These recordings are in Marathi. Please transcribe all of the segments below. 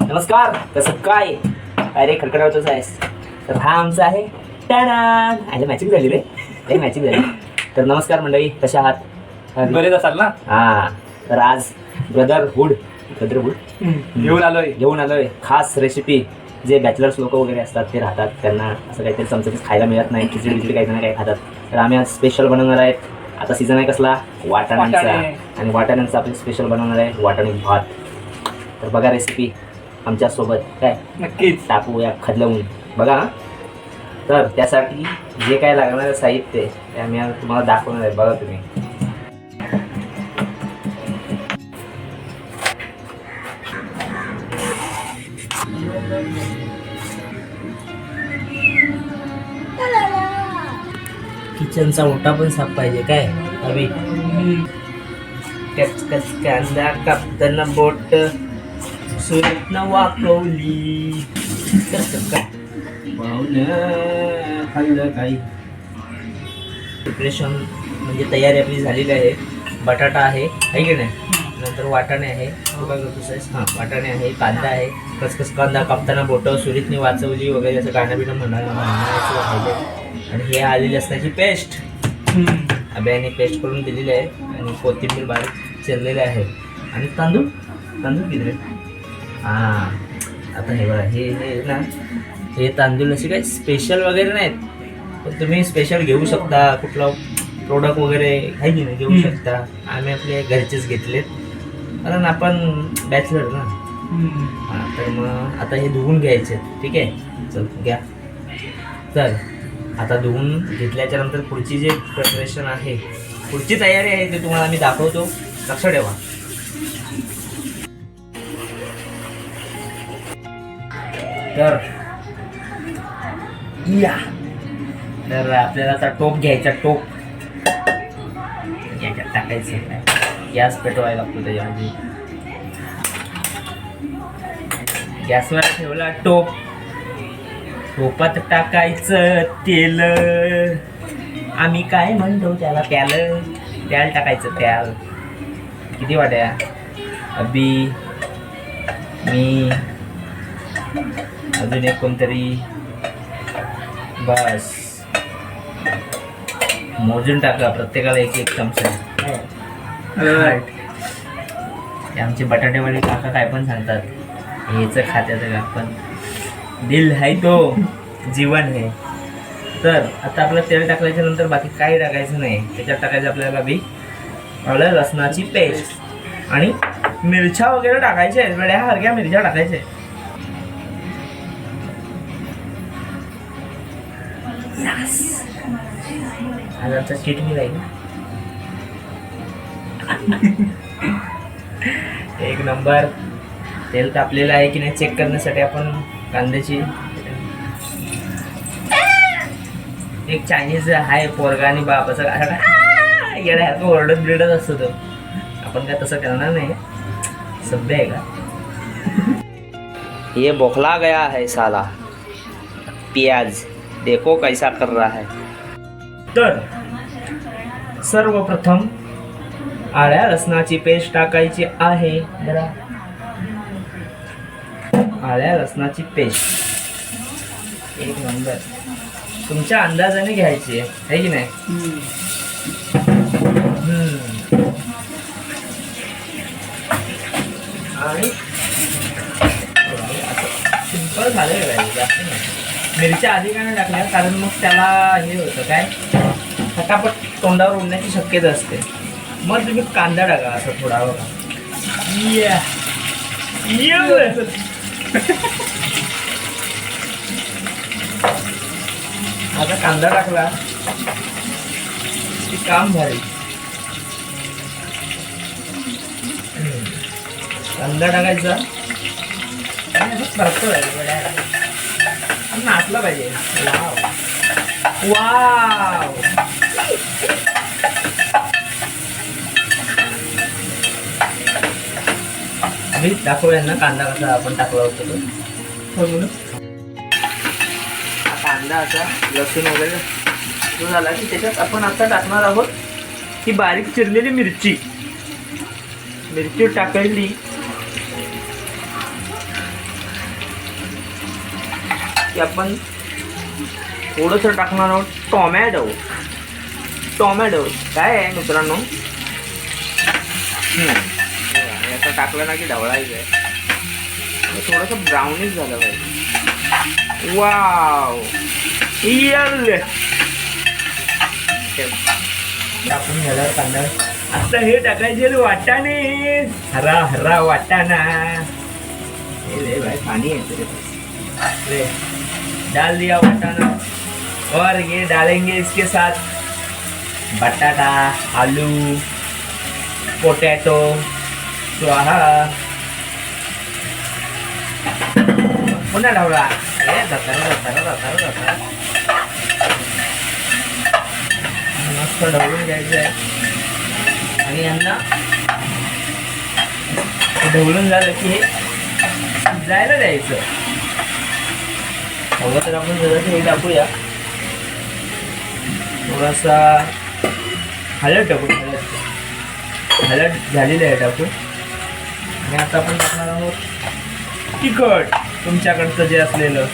नमस्कार कसं काय? अरे खडखडावतोच आहेस. तर हा आमचा आहे टॅडान आयला मॅचिंग झाली रे. लई मॅचिंग झाली. तर नमस्कार मंडळी कशा आहात? बरेच असाल ना? हा. तर आज ब्रदरहुड ब्रदरहुड घेऊन आलोय. घेऊन आलोय. खास रेसिपी जे बॅचलर्स लोक वगैरे असतात ते राहतात. त्यांना असं काहीतरी चमचमीत खायला मिळत नाही. खिचडी बिचडी काही ना काही खातात. तर आम्ही आज स्पेशल बनवणार आहेत. आता सीझन आहे कसला? वाटाण्यांचा. वाटाणे. आणि वाटाण्यांचा आपण स्पेशल बनवणार आहे वाटाणे भात. तर बघा रेसिपी आमच्यासोबत. काय? नक्कीच. टाकूया खदलवून. बघा हा. तर त्यासाठी जे काय लागणारं साहित्य आहे ते आम्ही आज तुम्हाला दाखवणार आहे. बघा तुम्ही. किचनचा ओटा पण साफ पाहिजे. काय? अभि. कचकच कांदा कापताना बोट. सुरतनं वाकवली कसं काय पाहुणं खाल्लं काही प्रिपरेशन म्हणजे तयारी आपली झालेली आहे. बटाटा आहे आहे की नाही? नंतर वाटाणे आहे. तू काय करतोस आहेस? हां. वाटाणे आहे कांदा आहे. कचकच कांदा कापताना बोटं सुरीतने वाचवली वगैरे असं गाणं बिणं म्हणा म्हणायचं राहिलं आणि हे आलेली असण्याची पेस्ट. अभ्याने पेस्ट करून दिलेली आहे. आणि कोथिंबीर बारीक चिरलेले आहे. आणि तांदूळ? तांदूळ किती हां. आता हे बघा हे हे ना हे तांदूळ असे काही स्पेशल वगैरे नाहीत. पण तुम्ही स्पेशल घेऊ शकता कुठलं प्रोडक्ट वगैरे आहे की नाही घेऊ. शकता. आम्ही आपले घरचेच घेतलेत. कारण आपण बॅचलर ना. हां तर मग आता हे धुवून घ्यायचे. ठीक आहे? चल घ्या. तर आता धुवून घेतल्याच्या नंतर पुढची जे प्रिपरेशन आहे पुढची तयारी आहे ते तुम्हाला मी दाखवतो. लक्ष ठेवा. तर या. तर आपल्याला आता टोप घ्यायचा टोप. याच्यात टाकायचं गॅस पेटवायला लागतो त्याच्यामध्ये. गॅसवर ठेवला टोप. टोपात टाकायचं तेल. आम्ही काय म्हणतो त्याला प्याल? प्याल टाकायचं प्याल. किती वाट्या? अबी मी अजून एक कोणतरी? बस. मोजून टाका प्रत्येकाला एक एक चमचा ते आमचे बटाटेवाले काका काय पण सांगतात. हेच खात्याचं का पण दिल आहे तो जीवन आहे तर आता आपलं तेल टाकल्याच्या नंतर बाकी काही टाकायचं नाही. त्याच्यात टाकायचं आपल्याला बी आपलं लसणाची पेस्ट आणि मिरच्या वगैरे टाकायच्या आहेत वेड्या हरक्या मिरच्या टाकायच्या आहेत. आज आमचा चीट मी जाईल. एक नंबर. तेल तापलेलं आहे की नाही चेक करण्यासाठी आपण कांद्याची. एक चायनीज आहे पोरगा आणि बाप असं असं येड्यासारखं ओरडत बिरडत असतो तो. आपण काय तसं करणार नाही. सभ्य आहे का? ये बोखला गया है साला. प्याज. देखो कैसा कर रहा है. तर सर्वप्रथम आळ्या लसणाची पेस्ट टाकायची आहे. जरा आळ्या लसणाची पेस्ट. एक नंबर. तुमच्या अंदाजाने घ्यायची आहे की नाही? मिरच्या आधी काय नाही टाकल्या कारण मग त्याला हे होतं काय फटाफट तोंडावर उडण्याची शक्यता असते मग तुम्ही कांदा टाका असं थोडा. आता कांदा टाकला की काम झाले. कांदा टाकायचा गड्या. आणि नाचला पाहिजे. वाव. वाव. आम्ही दाखवूया ना कांदा कसा आपण टाकला होता तो. कांदा असा लसूण वगैरे जो झाला की त्याच्यात आपण आता टाकणार आहोत ही बारीक चिरलेली मिरची. मिरची टाकायली की आपण थोडंसं टाकणार आहोत टोमॅटो. टोमॅटो. काय आहे मित्रांनो? हम्म. असं टाकलं ना की ढवळायचं आहे. थोडंसं ब्राउनिश झालं पाहिजे. वाव यल टाकून झाल्यावर कांदा आता हे टाकायचे वाटाणे. हरा हरा वाटाणा. हे ले भाई पाणी है रे. डाल दिया बटाना। और ये डालेंगे इसके साथ बटाटा आलू पोटैटो स्वाहा। पुन्हा ढवळा ए धतार धतार धतार धतार मस्त ढवळून घ्यायचं आहे. आणि यांना ढवळून झालं की हे जायला द्यायचं. हवं तर आपण जरा हे टाकूया थोडासा हळद टाकू हळद. हळद झालेली आहे टाकू. आणि आता आपण टाकणार आहोत तिखट तुमच्याकडचं जे असलेलं.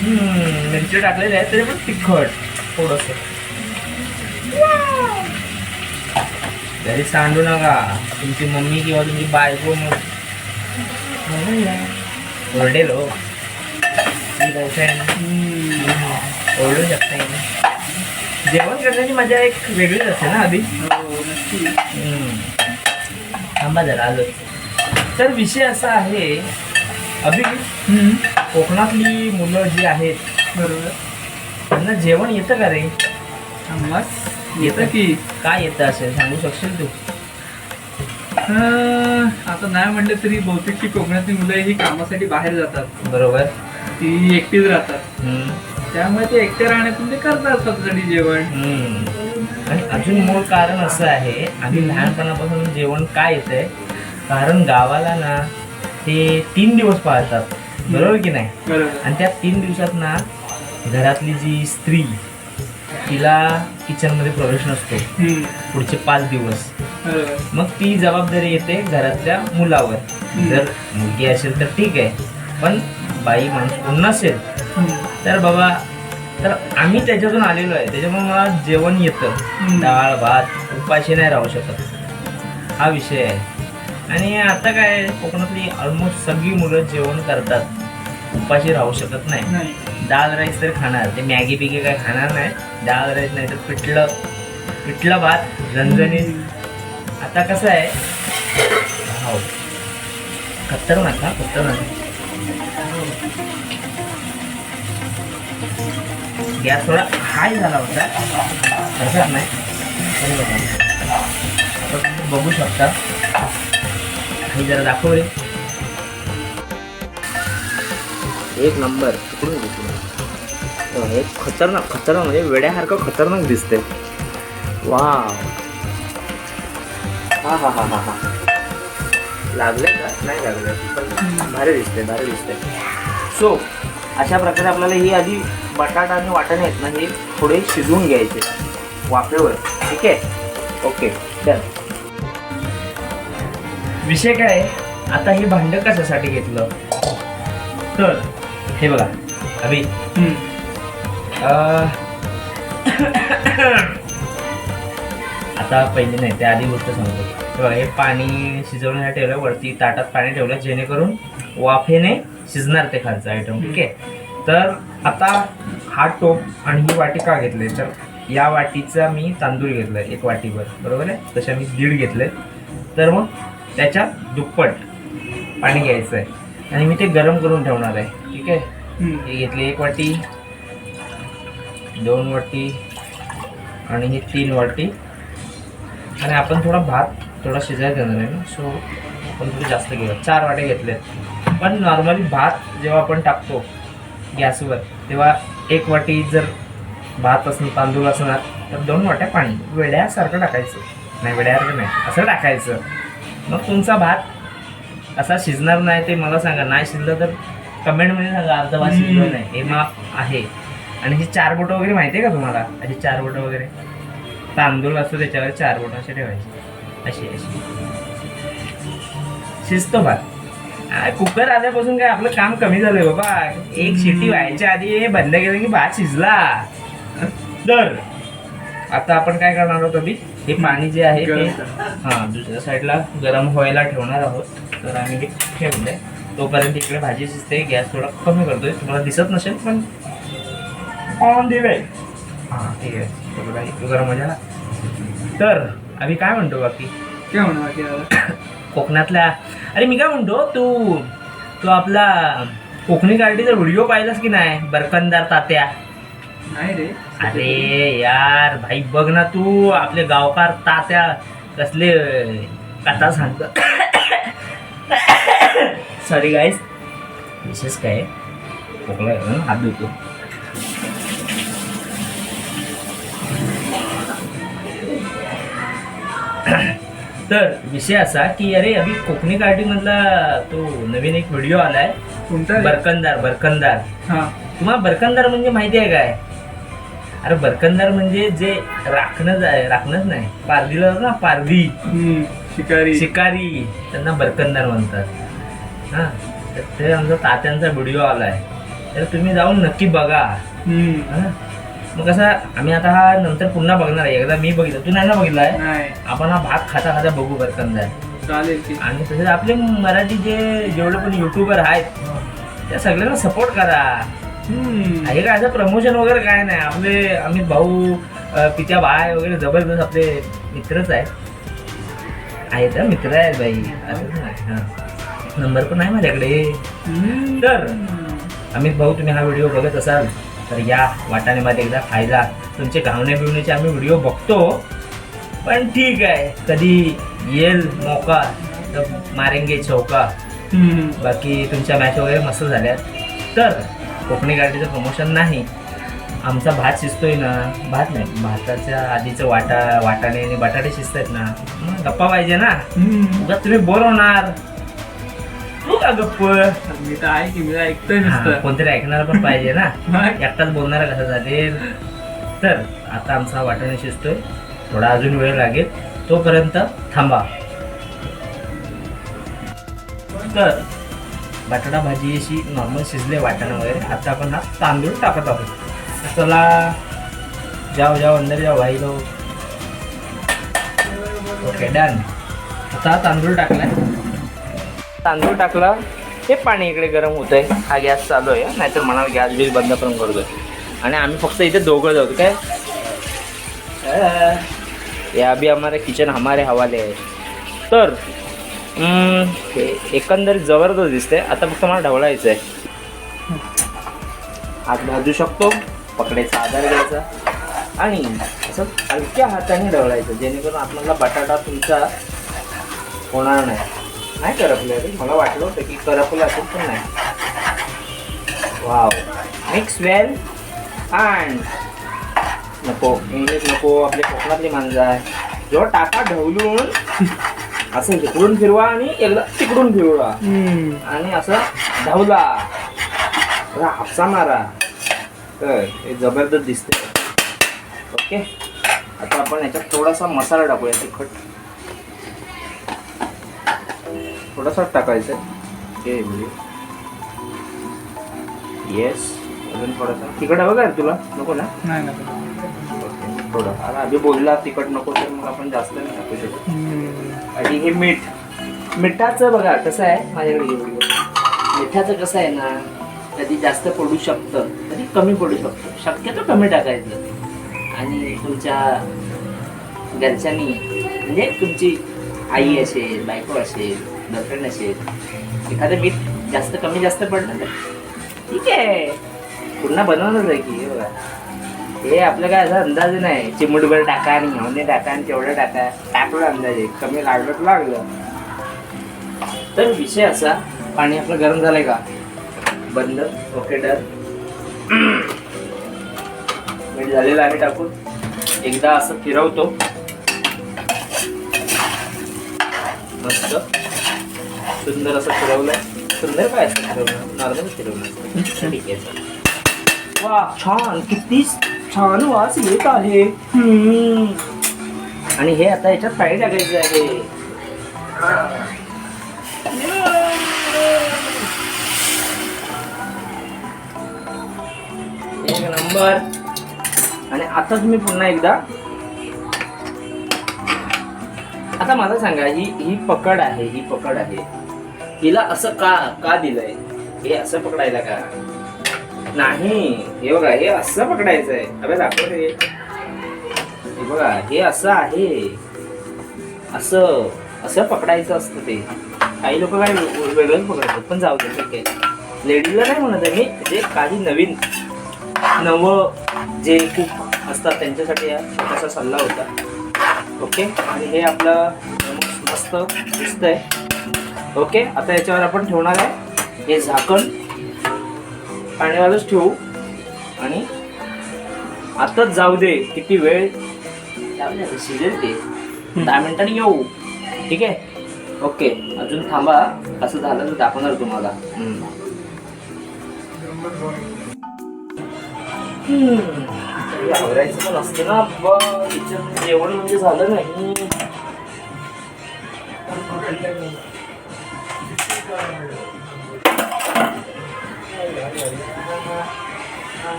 हम्म, मिरची टाकलेली आहे तरी पण तिखट थोडंसं. तरी सांडू नका. तुमची मम्मी किंवा तुमची बायको मग ओरडेल हो. गर्लफ्रेंड ओरडू शकते जेवण करण्याची मजा एक वेगळीच असते ना अभि नक्की हम्म. थांबा जरा आलो तर विषय असा आहे अभि कोकणातली मुलं जी आहेत बरोबर त्यांना जेवण येतं का रे मग येतं की काय येतं असेल सांगू शकशील तू अं, आता नाही म्हटलं तरी बहुतेक की कोकणातली मुलं ही कामासाठी बाहेर जातात बरोबर ती एकटीच राहतात. हम्म. त्यामुळे ते एकटे राहण्यातून ते करतात स्वतःसाठी जेवण. आणि अजून मूळ कारण असं आहे आम्ही लहानपणापासून जेवण काय येतंय? कारण गावाला ना ते तीन दिवस पाळतात. बरोबर की नाही? बरोबर. आणि त्या तीन दिवसात ना घरातली जी स्त्री तिला किचनमध्ये प्रवेश नसतो. हम्म, पुढचे पाच दिवस. बरोबर. मग ती जबाबदारी येते घरातल्या मुलावर. जर मुलगी असेल तर ठीक आहे पण बाई माणूस कोण नसेल. तर बाबा तर आम्ही त्याच्यातून आलेलो आहे. त्याच्यामुळे मला जेवण येतं. डाळ भात उपाशी नाही राहू शकत. हा विषय आहे. आणि आता काय कोकणातली ऑलमोस्ट सगळी मुलं जेवण करतात. उपाशी राहू शकत नाही. डाळ राईस तर खाणार. ते मॅगी बिगी काय खाणार नाही. डाळ राईस नाही तर पिठलं. पिठलं भात झणझणीत आता कसं आहे? हो खतरनाक हा खतरनाक. गॅस थोडा हाय झाला होता. हरकत नाही. बघू शकता. हे जरा दाखव रे एक नंबर. हो, हे खतरनाक खतरनाक म्हणजे वेड्यासारखं खतरनाक दिसते वा हा हा हा हा हा. लागले का? नाही लागले. पण भारी दिसते भारी दिसते सो अशा प्रकारे आपल्याला ही आधी बटाटा आणि वाटाणे आहेत ना हे थोडे शिजवून घ्यायचे. वाफेवर. ठीक आहे? ओके डन विषय काय? आता हे भांड कशासाठी घेतलं? तर हे बघा अभि. आता पहिली नाही त्या आधी गोष्ट सांगतो. हे बघा हे पाणी शिजवण्यासाठी ठेवलं वरती ताटात पाणी ठेवलं जेणेकरून वाफेने शिजणार ते खालचं आयटम ठीक आहे? तर आता हा टोप आणि ही वाटी का घेतली? तर या वाटीचा मी तांदूळ घेतलाय एक वाटीभर बरोबर आहे? तशा मी दीड घेतले. तर मग त्याच्यात दुप्पट पाणी घ्यायचं आहे आणि मी ते गरम करून ठेवणार आहे. ठीक आहे. हे घेतली एक वाटी दोन वाटी आणि ही तीन वाटी. आणि आपण थोडा भात थोडा शिजायला देणार आहे ना? सो आपण थोडी जास्त घेऊया चार वाटे घेतले पण नॉर्मली भात जेव्हा आपण टाकतो गॅसवर. तेव्हा एक वाटी जर भात असणार तांदूळ असणार तर दोन वाट्या पाणी. वेड्यासारखं टाकायचं. नाही वेड्यासारखं नाही. असं टाकायचं. मग तुमचा भात असा शिजणार नाही ते मला सांगा. नाही शिजलं तर कमेंटमध्ये सांगा अर्धा भात शिजलं. नाही. हे माप आहे. आणि ही चार बोटं वगैरे माहिती आहे का तुम्हाला? अशी चार बोटं वगैरे. तांदूळ असतो त्याच्यावर चार बोटं असे ठेवायचे. अशी अशी. शिजतो भात. कुकर आल्यापासून काय आपलं काम कमी झालंय बाबा. एक शिट्टी व्हायच्या आधी हे बंद केलं की भात शिजला. तर आता आपण काय करणार आहोत अभि? हे पाणी जे आहे ते. हा दुसऱ्या साईडला गरम व्हायला ठेवणार आहोत. तर आम्ही हे ठेवलंय. तोपर्यंत इकडे भाजी शिजते. गॅस थोडा कमी करतोय. तुम्हाला दिसत नसेल पण ऑन दी वे हा ठीक आहे. गरम हो झाला तर आम्ही काय म्हणतो बाकी? काय म्हणा बाकी? कोकणातल्या अरे मी काय म्हणतो तू तू आपला कोकणी गाडीचा व्हिडिओ पाहिलास की नाही बरकंदार तात्या? नाही रे. अरे यार भाई बघ ना तू आपले गावकार तात्या कसले कथा सांगतात सॉरी गाईस विशेष काय? खोकला हात धुतो. तर विषय असा की अरे अभि कोकणी गाडी मधला तो नवीन एक व्हिडिओ आलाय. कोणता? बरकंदार बरकंदार. हा. तुम्हाला बरकंदार म्हणजे माहिती आहे काय? अरे बरकंदार म्हणजे जे राखणच आहे राखणच नाही. जातात ना पारदी हम्म, शिकारी. शिकारी. त्यांना बरकंदार म्हणतात. हा. तर ते आमचा तात्यांचा व्हिडिओ आलाय. तर तुम्ही जाऊन नक्की बघा. हा? मग कसं आम्ही आता हा नंतर पुन्हा बघणार आहे. एकदा मी बघितलं तू नाही ना बघितलाय नाही. आपण हा भाग खाता खाता बघू बरकंदार चालेल की. आणि तसेच आपले मराठी जे जेवढे पण युट्यूबर आहेत त्या सगळ्यांना सपोर्ट करा. हम्म, हे काय असं प्रमोशन वगैरे काय नाही. आपले अमित भाऊ अ, पित्या भाय वगैरे जबरदस्त आपले मित्रच आहेत. आहेत हं, मित्र आहेत बाई. नाही हां. नंबर पण आहे माझ्याकडे. हम्म. तर अमित भाऊ तुम्ही हा व्हिडिओ बघत असाल. तर या वाटाण्यामध्ये एकदा खायला. तुमचे घावणे बिवण्याचे आम्ही व्हिडिओ बघतो. पण ठीक आहे. कधी येईल मौका तर मारेंगे चौका. बाकी तुमच्या मॅच वगैरे मस्त झाल्यात. तर कोकणी गाडीचं प्रमोशन नाही. आमचा भात शिजतोय ना. भात नाही भाताच्या आधीचं वाटा वाटाणे आणि बटाटे शिजतायत ना. मग गप्पा पाहिजे ना. उगाच तुम्ही बोर होणार. तू का गप्प मी तर आहे की मी ऐकतोय हा, नुसतं. कोणतरी ऐकणार पण पाहिजे ना. मग? एकटाच बोलणारा कसा चालेल तर आता आमचा वाटाणे शिजतोय. थोडा अजून वेळ लागेल. तोपर्यंत थांबा. तर बटाटा भाजी अशी नॉर्मल शिजले वाटाणा वगैरे. आता आपण हा तांदूळ टाकत आहोत. तर चला जाओ जाओ अंदर जाओ भाई लोग ओके डन आता हा तांदूळ टाकलाय. तांदूळ टाकला हे पाणी इकडे गरम होत आहे हा गॅस चालू आहे नाहीतर म्हणाल गॅस बिल बंद करून करतोय. आणि आम्ही फक्त इथे दोघं जाऊ काय या बी आम्हाला हमारे किचन हमारे हवाले आहे. तर एकंदरीत जबरदस्त दिसते आता फक्त मला ढवळायचं आहे हात भाजू शकतो पकडायचा आधार घ्यायचा. आणि असं हलक्या हाताने ढवळायचं जेणेकरून आपल्याला बटाटा तुमचा होणार नाही. नाही करपलं रे. मला वाटलं होतं की करपलं असेल पण नाही. वाव. मिक्स वेल अँड नको. इंग्लिश नको. आपली कोकणातली माणसं आहे. जेव्हा टाका ढवलून असं इकडून फिरवा आणि एकदा तिकडून फिरवा. आणि असं धावला असा हापसा मारा. तर हे जबरदस्त दिसते ओके? आता आपण याच्यात थोडासा मसाला टाकूया तिखट. थोडासा टाकायचं हे येस अजून थोडासा. तिखट हवं का रे तुला? नको ना? नाही ओके थोडं. आता आधी बोलला तिखट नको तर मग आपण जास्त नाही टाकू शकतो. आणि हे मीठ. मिठाचं बघा कसं आहे? माझ्याकडे. मिठाचं कसं आहे ना कधी जास्त पडू शकतं कधी कमी पडू शकतं. शक्यतो कमी टाकायचं. आणि तुमच्या घरच्यांनी म्हणजे तुमची आई असेल बायको असेल गर्लफ्रेंड असेल एखादं मीठ जास्त कमी जास्त पडलं तर? ठीक आहे. पुन्हा बनवणंच आहे की हे बघा. हे आपलं काय असा अंदाज नाही. चिमूटभर टाका आणि घेऊन टाका आणि तेवढं टाका. टाकलं अंदाजे. कमी लागलं तर लागलं. तर विषय असा पाणी आपलं गरम झालंय का? बंद. ओके डर मीठ झालेलं आहे टाकून. एकदा असं फिरवतो. मस्त. सुंदर असं फिरवलं सुंदर काय असं फिरवलं नॉर्मल फिरवलं ठीक आहे सर वा छान. किती छान वास येत आहे. आणि हे आता याच्यात फ्राय टाकायचं आहे. एक नंबर. आणि आताच मी पुन्हा एकदा. आता मला सांगा ही ही पकड आहे ही पकड आहे. हिला असं का का दिलंय? हे असं पकडायला का? नाही हे बघा हे असं पकडायचं आहे अबे दाखव रे हे बघा हे असं आहे. असं असं पकडायचं असतं ते. काही लोक काय वेगळं पकडतात पण जाऊ दे ठीक आहे. लेडीजला नाही म्हणत आहे मी जे काही नवीन नवं जे खूप असतात त्यांच्यासाठी हा छोटासा सल्ला होता. ओके? आणि हे आपलं मस्त दिसतंय. ओके आता याच्यावर आपण ठेवणार आहे हे झाकण. पाण्यावरच ठेवू. आणि आताच जाऊ दे किती वेळ. शिजेल ते. दहा मिनिटांनी येऊ. ठीक आहे? ओके अजून थांबा. असं झालं तर दाखवणार तुम्हाला. आवरायचं पण असतं ना जेवण म्हणजे झालं नाही.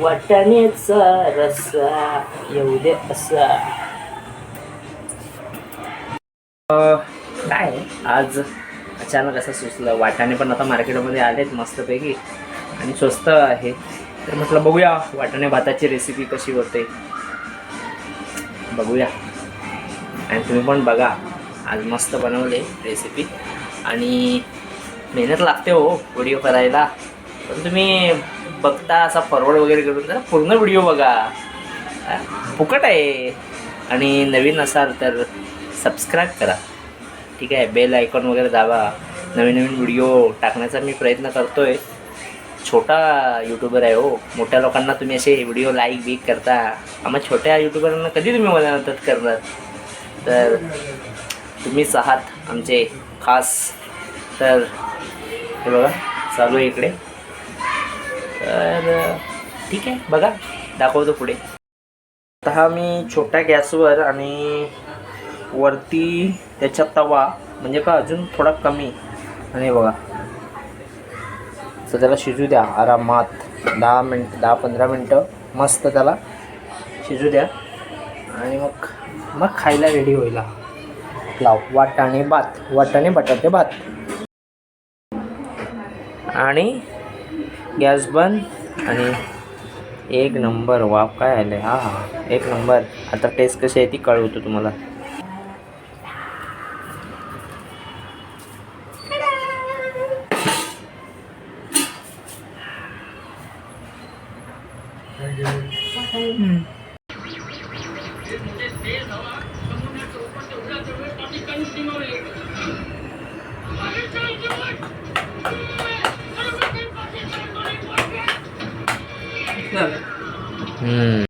वाटाण्याचा रस्सा येऊ दे असा काय? आज अचानक असं सुचलं. वाटाणे पण आता मार्केटमध्ये आलेत मस्तपैकी. आणि स्वस्त आहे. तर म्हटलं बघूया वाटाणे भाताची रेसिपी कशी होते. बघूया. आणि तुम्ही पण बघा. आज मस्त बनवले रेसिपी आणि मेहनत लागते हो व्हिडिओ करायला. पण तुम्ही बघता असा फॉरवर्ड वगैरे करून जरा पूर्ण व्हिडिओ बघा. फुकट आहे. आणि नवीन असाल तर सबस्क्राईब करा. ठीक आहे बेल आयकॉन वगैरे दाबा. नवीन नवीन व्हिडिओ टाकण्याचा मी प्रयत्न करतो आहे छोटा यूट्यूबर आहे हो. मोठ्या लोकांना तुम्ही असे व्हिडिओ लाईक बीक करता. आम्हा छोट्या यूट्यूबरांना कधी तुम्ही मला मदत करणार? तर तुम्हीच आहात आमचे खास. तर हे बघा चालू आहे इकडे. तर ठीक आहे बघा दाखवतो पुढे. आता हा मी छोट्या गॅसवर आणि वरती त्याच्या तवा म्हणजे का अजून थोडा कमी. आणि बघा. तर त्याला शिजू द्या. आरामात दहा मिनट दहा पंधरा मिनटं मस्त त्याला शिजू द्या. आणि मग मग खायला रेडी होईल हा. लाव. वाटाणे भात. वाटाणे बटाटे भात. आणि गॅस बंद. आणि एक नंबर. वाफ काय आलं हा हा. एक नंबर. आता टेस्ट कशी आहे ती कळवतो तुम्हाला. झालं.